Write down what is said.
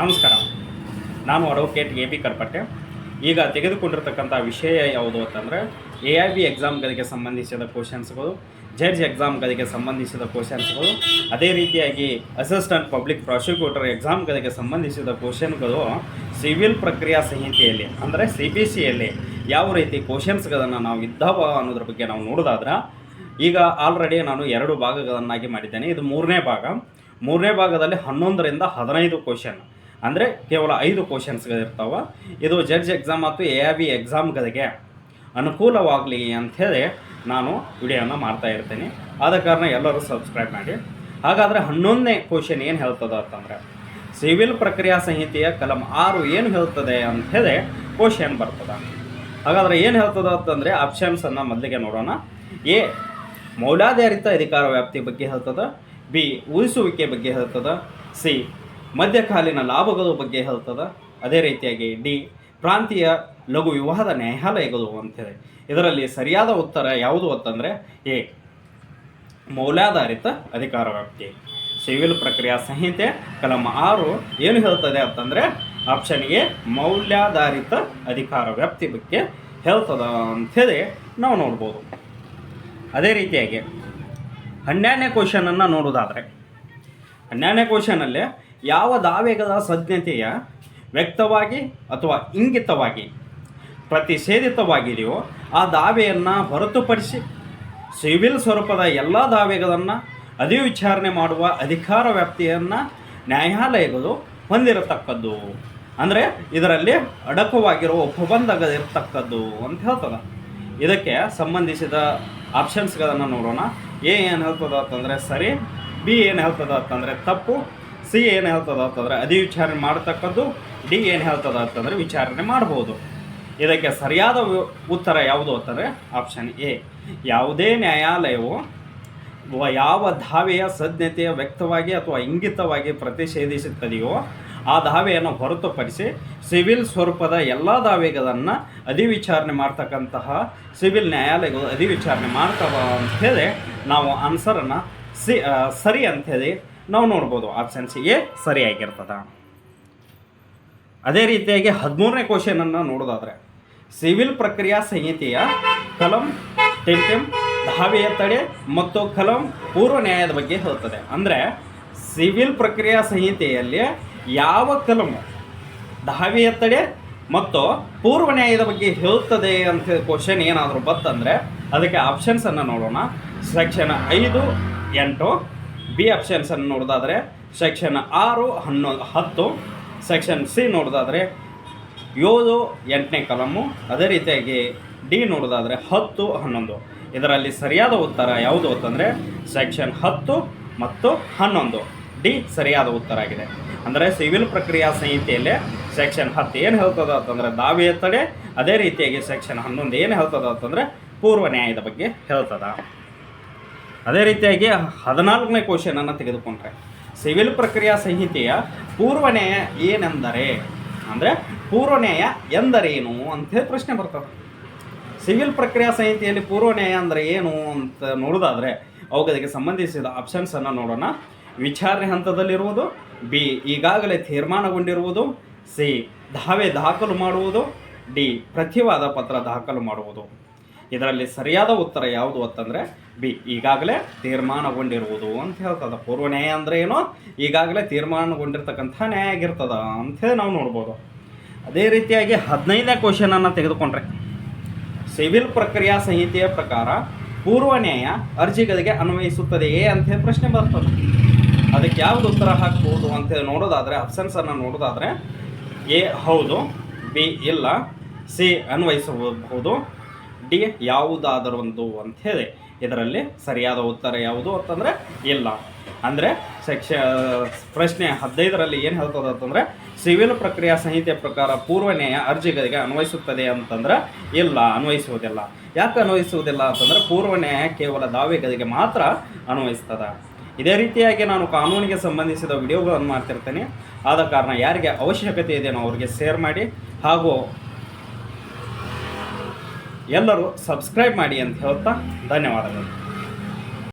ನಮಸ್ಕಾರ. ನಾನು advocate A B ಕರ್ಪಟ್ಟೆ. ಈಗ ತೆಗೆದುಕೊಂಡಿರ್ತಕ್ಕಂಥ ವಿಷಯ ಯಾವುದು ಅಂತಂದರೆ ಎ ಐ ಬಿ ಎಕ್ಸಾಮ್ಗಳಿಗೆ ಸಂಬಂಧಿಸಿದ ಕ್ವಶನ್ಸ್ಗಳು ಜಡ್ಜ್ ಎಕ್ಸಾಮ್ಗಳಿಗೆ ಸಂಬಂಧಿಸಿದ ಕ್ವಶನ್ಸ್ಗಳು ಅದೇ ರೀತಿಯಾಗಿ ಅಸಿಸ್ಟೆಂಟ್ ಪಬ್ಲಿಕ್ ಪ್ರಾಸಿಕ್ಯೂಟರ್ ಎಕ್ಸಾಮ್ಗಳಿಗೆ ಸಂಬಂಧಿಸಿದ ಕ್ವಶನ್ಗಳು ಸಿವಿಲ್ ಪ್ರಕ್ರಿಯಾ ಸಂಹಿತೆಯಲ್ಲಿ, ಅಂದರೆ ಸಿ ಬಿ ಸಿಯಲ್ಲಿ ಯಾವ ರೀತಿ ಕ್ವಶನ್ಸ್ಗಳನ್ನು ನಾವು ಇದ್ದಾವ ಅನ್ನೋದ್ರ ಬಗ್ಗೆ ನಾವು ನೋಡೋದಾದ್ರೆ, ಈಗ ಆಲ್ರೆಡಿ ನಾನು ಎರಡು ಭಾಗಗಳನ್ನಾಗಿ ಮಾಡಿದ್ದೇನೆ. ಇದು ಮೂರನೇ ಭಾಗ. ಮೂರನೇ ಭಾಗದಲ್ಲಿ ಹನ್ನೊಂದರಿಂದ ಹದಿನೈದು ಕ್ವಶನ್ ಅಂದರೆ ಕೇವಲ ಐದು ಕ್ವಶನ್ಸ್ಗಳಿರ್ತಾವೆ ಇದು ಜಡ್ಜ್ ಎಕ್ಸಾಮ್ ಮತ್ತು ಎ ಐ ಬಿ ಎಕ್ಸಾಮ್ಗಳಿಗೆ ಅನುಕೂಲವಾಗಲಿ ಅಂಥೇಳಿ ನಾನು ವಿಡಿಯೋನ ಮಾಡ್ತಾ ಇರ್ತೀನಿ. ಆದ ಕಾರಣ ಎಲ್ಲರೂ ಸಬ್ಸ್ಕ್ರೈಬ್ ಮಾಡಿ. ಹಾಗಾದರೆ ಹನ್ನೊಂದನೇ ಕ್ವಶನ್ ಏನು ಹೇಳ್ತದೆ ಅಂತಂದರೆ, ಸಿವಿಲ್ ಪ್ರಕ್ರಿಯಾ ಸಂಹಿತೆಯ ಕಲಂ ಆರು ಏನು ಹೇಳ್ತದೆ ಅಂಥೇಳಿ ಕ್ವಶನ್ ಬರ್ತದೆ. ಹಾಗಾದರೆ ಏನು ಹೇಳ್ತದೆ ಅಂತಂದರೆ ಆಪ್ಷನ್ಸನ್ನು ಮೊದಲಿಗೆ ನೋಡೋಣ. ಎ, ಮೌಲ್ಯಾಧಾರಿತ ಅಧಿಕಾರ ವ್ಯಾಪ್ತಿ ಬಗ್ಗೆ ಹೇಳ್ತದ. ಬಿ, ಉಳಿಸುವಿಕೆ ಬಗ್ಗೆ ಹೇಳ್ತದ. ಸಿ ಮಧ್ಯಕಾಲೀನ ಲಾಭಗಳ ಬಗ್ಗೆ ಹೇಳ್ತದೆ. ಅದೇ ರೀತಿಯಾಗಿ ಡಿ, ಪ್ರಾಂತೀಯ ಲಘು ವಿವಾಹದ ನ್ಯಾಯಾಲಯಗಳು ಅಂತೇಳಿ ಇದರಲ್ಲಿ ಸರಿಯಾದ ಉತ್ತರ ಯಾವುದು ಅಂತಂದರೆ, ಎ, ಮೌಲ್ಯಾಧಾರಿತ ಅಧಿಕಾರ ವ್ಯಾಪ್ತಿ, ಸಿವಿಲ್ ಪ್ರಕ್ರಿಯಾ ಸಂಹಿತೆ, ಕಲಂ ಆರು ಏನು ಹೇಳ್ತದೆ ಅಂತಂದರೆ, ಆಪ್ಷನ್ ಎ, ಮೌಲ್ಯಾಧಾರಿತ ಅಧಿಕಾರ ವ್ಯಾಪ್ತಿ ಬಗ್ಗೆ ಹೇಳ್ತದ ಅಂಥೇಳಿ ನಾವು ನೋಡ್ಬೋದು. ಅದೇ ರೀತಿಯಾಗಿ ಹನ್ನೆರಡನೇ ಕ್ವಶನನ್ನು ನೋಡೋದಾದರೆ ಹನ್ನೆರಡನೇ ಕ್ವಶನಲ್ಲಿ ಯಾವ ದಾವೆಗಳ ಸಜ್ಞತೆಯ ವ್ಯಕ್ತವಾಗಿ ಅಥವಾ ಇಂಗಿತವಾಗಿ ಪ್ರತಿಷೇಧಿತವಾಗಿದೆಯೋ ಆ ದಾವೆಯನ್ನು ಹೊರತುಪಡಿಸಿ ಸಿವಿಲ್ ಸ್ವರೂಪದ ಎಲ್ಲ ದಾವೆಗಳನ್ನು ಅಧಿವಿಚಾರಣೆ ಮಾಡುವ ಅಧಿಕಾರ ವ್ಯಾಪ್ತಿಯನ್ನು ನ್ಯಾಯಾಲಯಗಳು ಹೊಂದಿರತಕ್ಕದ್ದು. ಅಂದರೆ ಇದರಲ್ಲಿ ಅಡಕವಾಗಿರುವ ಒಪ್ಪಂದಗಳಿರ್ತಕ್ಕದ್ದು ಅಂತ ಹೇಳ್ತದೆ. ಇದಕ್ಕೆ ಸಂಬಂಧಿಸಿದ ಆಪ್ಷನ್ಸ್ಗಳನ್ನು ನೋಡೋಣ. ಎ ಏನು ಹೇಳ್ತದ ಅಂತಂದರೆ ಸರಿ, ಬಿ ಏನು ಹೇಳ್ತದ ಅಂತಂದರೆ ತಪ್ಪು ಸಿ ಏನು ಹೇಳ್ತದ ಅಂತಂದರೆ ಅದೇ ವಿಚಾರಣೆ ಮಾಡತಕ್ಕದ್ದು ಡಿ ಏನು ಹೇಳ್ತದ ಅಂತಂದರೆ ವಿಚಾರಣೆ ಮಾಡ್ಬೋದು. ಇದಕ್ಕೆ ಸರಿಯಾದ ಉತ್ತರ ಯಾವುದು ಅಂತಂದರೆ ಆಪ್ಷನ್ ಎ. ಯಾವುದೇ ನ್ಯಾಯಾಲಯವು ಯಾವ ದಾವೆಯ ಸಜ್ಞತೆಯ ವ್ಯಕ್ತವಾಗಿ ಅಥವಾ ಇಂಗಿತವಾಗಿ ಪ್ರತಿಷೇಧಿಸುತ್ತದೆಯೋ ಆ ದಾವೆಯನ್ನು ಹೊರತುಪಡಿಸಿ ಸಿವಿಲ್ ಸ್ವರೂಪದ ಎಲ್ಲ ದಾವೆಗಳನ್ನು ಅಧಿವಿಚಾರಣೆ ಮಾಡ್ತಕ್ಕಂತಹ ಸಿವಿಲ್ ನ್ಯಾಯಾಲಯಗಳು ಅಧಿವಿಚಾರಣೆ ಮಾಡ್ತವ ಅಂಥೇಳಿ ನಾವು ಆನ್ಸರನ್ನು ಸಿ ಸರಿ ಅಂಥೇಳಿ ನಾವು ನೋಡ್ಬೋದು ಆಪ್ಷನ್ ಸಿ ಎ ಸರಿಯಾಗಿರ್ತದ. ಅದೇ ರೀತಿಯಾಗಿ ಹದಿಮೂರನೇ ಕ್ವಶನನ್ನು ನೋಡೋದಾದರೆ ಸಿವಿಲ್ ಪ್ರಕ್ರಿಯಾ ಸಂಹಿತೆಯ ಕಲಂ ಟೆಂಟೆಂ ದಾವೆಯ ತಡೆ ಮತ್ತು ಕಲಂ ಪೂರ್ವ ನ್ಯಾಯದ ಬಗ್ಗೆ ಹೇಳುತ್ತದೆ ಅಂದರೆ ಸಿವಿಲ್ ಪ್ರಕ್ರಿಯಾ ಸಂಹಿತೆಯಲ್ಲಿ ಯಾವ ಕಲಂ ದಾವೆಯ ತಡೆ ಮತ್ತು ಪೂರ್ವ ನ್ಯಾಯದ ಬಗ್ಗೆ ಹೇಳುತ್ತದೆ ಅಂತ ಕ್ವಶನ್ ಏನಾದರೂ ಬತ್ತಂದರೆ ಅದಕ್ಕೆ ಆಪ್ಷನ್ಸನ್ನು ನೋಡೋಣ. ಸೆಕ್ಷನ್ ಐದು, ಎಂಟು ಬಿ ಆಪ್ಷನ್ಸನ್ನು ನೋಡೋದಾದರೆ ಸೆಕ್ಷನ್ ಆರು, ಹನ್ನೊಂದು, ಹತ್ತು. ಸೆಕ್ಷನ್ ಸಿ ನೋಡೋದಾದರೆ ಏಳು, ಎಂಟನೇ ಕಲಮು. ಅದೇ ರೀತಿಯಾಗಿ ಡಿ ನೋಡೋದಾದರೆ ಹತ್ತು, ಹನ್ನೊಂದು. ಇದರಲ್ಲಿ ಸರಿಯಾದ ಉತ್ತರ ಯಾವುದು ಅಂತಂದರೆ ಸೆಕ್ಷನ್ ಹತ್ತು ಮತ್ತು ಹನ್ನೊಂದು. ಡಿ ಸರಿಯಾದ ಉತ್ತರ ಆಗಿದೆ. ಅಂದರೆ ಸಿವಿಲ್ ಪ್ರಕ್ರಿಯಾ ಸಂಹಿತೆಯಲ್ಲಿ ಸೆಕ್ಷನ್ ಹತ್ತು ಏನು ಹೇಳ್ತದ ಅಂತಂದರೆ ದಾವೆಯ ತಡೆ ಅದೇ ರೀತಿಯಾಗಿ ಸೆಕ್ಷನ್ ಹನ್ನೊಂದು ಏನು ಹೇಳ್ತದ ಅಂತಂದರೆ ಪೂರ್ವ ನ್ಯಾಯದ ಬಗ್ಗೆ ಹೇಳ್ತದ. ಅದೇ ರೀತಿಯಾಗಿ ಹದಿನಾಲ್ಕನೇ ಕ್ವಶನನ್ನು ತೆಗೆದುಕೊಂಡ್ರೆ. ಸಿವಿಲ್ ಪ್ರಕ್ರಿಯಾ ಸಂಹಿತೆಯ ಪೂರ್ವನ್ಯಾಯ ಏನೆಂದರೆ, ಅಂದರೆ ಪೂರ್ವನೇಯ ಎಂದರೇನು ಅಂಥೇಳಿ ಪ್ರಶ್ನೆ ಬರ್ತದೆ. ಸಿವಿಲ್ ಪ್ರಕ್ರಿಯಾ ಸಂಹಿತೆಯಲ್ಲಿ ಪೂರ್ವನೇಯ ಅಂದರೆ ಏನು ಅಂತ ನೋಡೋದಾದರೆ, ಅವುಗಳಿಗೆ ಸಂಬಂಧಿಸಿದ ಆಪ್ಷನ್ಸನ್ನು ನೋಡೋಣ. ವಿಚಾರಣೆ ಹಂತದಲ್ಲಿರುವುದು, ಬಿ, ಈಗಾಗಲೇ ತೀರ್ಮಾನಗೊಂಡಿರುವುದು, ಸಿ, ದಾವೆ ದಾಖಲು ಮಾಡುವುದು, ಡಿ, ಪ್ರತಿವಾದ ಪತ್ರ ದಾಖಲು ಮಾಡುವುದು. ಇದರಲ್ಲಿ ಸರಿಯಾದ ಉತ್ತರ ಯಾವುದು ಅಂತಂದರೆ ಬಿ. ಈಗಾಗಲೇ ತೀರ್ಮಾನಗೊಂಡಿರುವುದು ಅಂತ ಹೇಳ್ತದೆ. ಪೂರ್ವ ನ್ಯಾಯ ಅಂದರೆ ಏನು? ಈಗಾಗಲೇ ತೀರ್ಮಾನಗೊಂಡಿರ್ತಕ್ಕಂಥ ನ್ಯಾಯ ಆಗಿರ್ತದ ಅಂಥೇಳಿ ನಾವು ನೋಡ್ಬೋದು. ಅದೇ ರೀತಿಯಾಗಿ ಹದಿನೈದನೇ ಕ್ವಶನನ್ನು ತೆಗೆದುಕೊಂಡ್ರೆ, ಸಿವಿಲ್ ಪ್ರಕ್ರಿಯಾ ಸಂಹಿತೆಯ ಪ್ರಕಾರ ಪೂರ್ವ ನ್ಯಾಯ ಅರ್ಜಿಗಳಿಗೆ ಅನ್ವಯಿಸುತ್ತದೆಯೇ ಅಂತೇಳಿ ಪ್ರಶ್ನೆ ಬರ್ತದೆ. ಅದಕ್ಕೆ ಯಾವುದು ಉತ್ತರ ಹಾಕ್ಬೋದು ಅಂತೇಳಿ ನೋಡೋದಾದರೆ ಆಪ್ಷನ್ಸನ್ನು ನೋಡೋದಾದರೆ ಎ ಹೌದು, ಬಿ ಇಲ್ಲ, ಸಿ ಅನ್ವಯಿಸಬಹುದು. ಡಿ ಯಾವುದಾದರೂ ಒಂದು ಅಂಥೇಳಿ ಇದರಲ್ಲಿ ಸರಿಯಾದ ಉತ್ತರ ಯಾವುದು ಅಂತಂದರೆ ಇಲ್ಲ. ಅಂದರೆ ಸೆಕ್ಷ, ಪ್ರಶ್ನೆ ಹದಿನೈದರಲ್ಲಿ ಏನು ಹೇಳ್ತದೆ ಅಂತಂದರೆ, ಸಿವಿಲ್ ಪ್ರಕ್ರಿಯಾ ಸಂಹಿತೆ ಪ್ರಕಾರ ಪೂರ್ವ ನ್ಯಾಯ ಅರ್ಜಿಗಳಿಗೆ ಅನ್ವಯಿಸುತ್ತದೆ ಅಂತಂದ್ರೆ ಇಲ್ಲ, ಅನ್ವಯಿಸುವುದಿಲ್ಲ. ಯಾಕೆ ಅನ್ವಯಿಸುವುದಿಲ್ಲ ಅಂತಂದರೆ ಪೂರ್ವ ನ್ಯಾಯ ಕೇವಲ ದಾವೆಗಳಿಗೆ ಮಾತ್ರ ಅನ್ವಯಿಸ್ತದೆ. ಇದೇ ರೀತಿಯಾಗಿ ನಾನು ಕಾನೂನಿಗೆ ಸಂಬಂಧಿಸಿದ ವಿಡಿಯೋಗಳನ್ನು ಮಾಡ್ತಿರ್ತೇನೆ. ಆದ ಕಾರಣ ಯಾರಿಗೆ ಅವಶ್ಯಕತೆ ಇದೆಯೋ ಅವರಿಗೆ ಶೇರ್ ಮಾಡಿ. ಹಾಗೂ ಎಲ್ಲರೂ ಸಬ್ಸ್ಕ್ರೈಬ್ ಮಾಡಿ ಅಂತ ಹೇಳ್ತಾ ಧನ್ಯವಾದಗಳು.